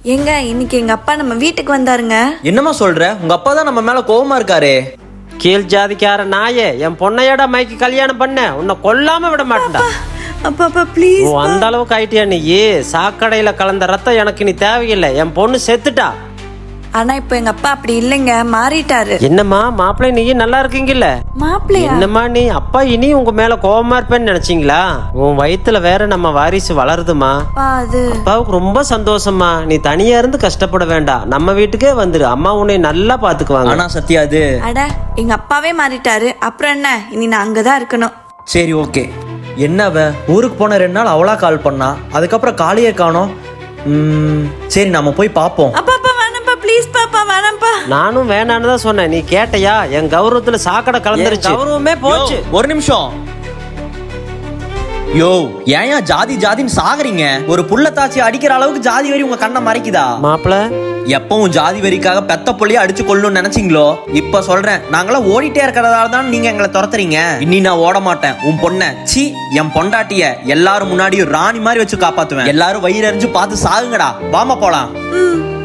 ஏங்க இன்னைக்கு எங்க அப்பா நம்ம வீட்டுக்கு வந்தாருங்க. என்னம்மா சொல்ற? உங்க அப்பா தான் நம்ம மேல கோவமா இருக்காரே. கீழ் ஜாதிக்கார நாயே என் பொண்ணையோட மைக்கு கல்யாணம் பண்ண. உன்னை கொல்லாம விட மாட்டேன்டா. அப்பா அப்பா ப்ளீஸ் உன் அந்த அளவுக்கு ஆயிட்டியா நீ? சாக்கடையில கலந்த ரத்தம் எனக்கு நீ தேவையில்லை. என் பொண்ணு செத்துட்டா. ஆனா இப்போ எங்க அப்பா அப்படி இல்லைங்க மாறிட்டாரு. என்னம்மா மாப்பிள்ளை நீ நல்லா இருக்கீங்கல்ல? மாப்பிள்ளையா? என்னம்மா நீ அப்பா இனி உங்க மேல கோவமா இருப்பேன்னு நினைச்சீங்களா? உன் வயித்துல வேற நம்ம வாரிசு வளருதுமா. அப்பா அது அப்பாவுக்கு ரொம்ப சந்தோஷம்மா. நீ தனியா இருந்து கஷ்டப்பட வேண்டாம். நம்ம வீட்டுக்கே வந்துரு. அம்மா உன்னை நல்லா பாத்துக்குவாங்க. ஆனா சத்யா அது அட எங்க அப்பாவே மாறிட்டாரு. அப்புறம் என்ன? இனி நான் அங்கதான் இருக்கணும். சரி ஓகே. என்ன அவ? ஊருக்கு போன ரெண்டு நாள் அவளா கால் பண்ணா. அதுக்கப்புறம் காலியே காணோம். ம், சரி நம்ம போய் பார்ப்போம் அப்பா நானும் வேணான்னு தான் சொன்னேன். நீ கேட்டையா? என் கௌரவத்துல சாக்கடை கலந்துருச்சு. கௌரவமே போச்சு. ஒரு நிமிஷம். யோ ஏன் ஜாதி ஜாதின்னு சாகுறீங்க? ஒரு புள்ள தாச்சி அடிக்கிற அளவுக்கு ஜாதி வரி உங்க கண்ணை மறைக்குதா? மாப்பிள்ள எப்பவும் ஜாதி வரிக்காக பெத்த புள்ளைய அடிச்சு கொள்ளணும்னு நினைச்சீங்களோ? இப்ப சொல்றேன் நாங்களாம் ஓடிட்டே இருக்கிறதால தான் நீங்க எங்களை துரத்துறீங்க. இனி நான் ஓட மாட்டேன். உன் பொண்ண சி என் பொண்டாட்டிய எல்லாரும் முன்னாடியும் ராணி மாதிரி வச்சு காப்பாத்துவேன். எல்லாரும் வயிறு எறிஞ்சு பார்த்து சாகுங்கடா. வாமா போலாம். ம்.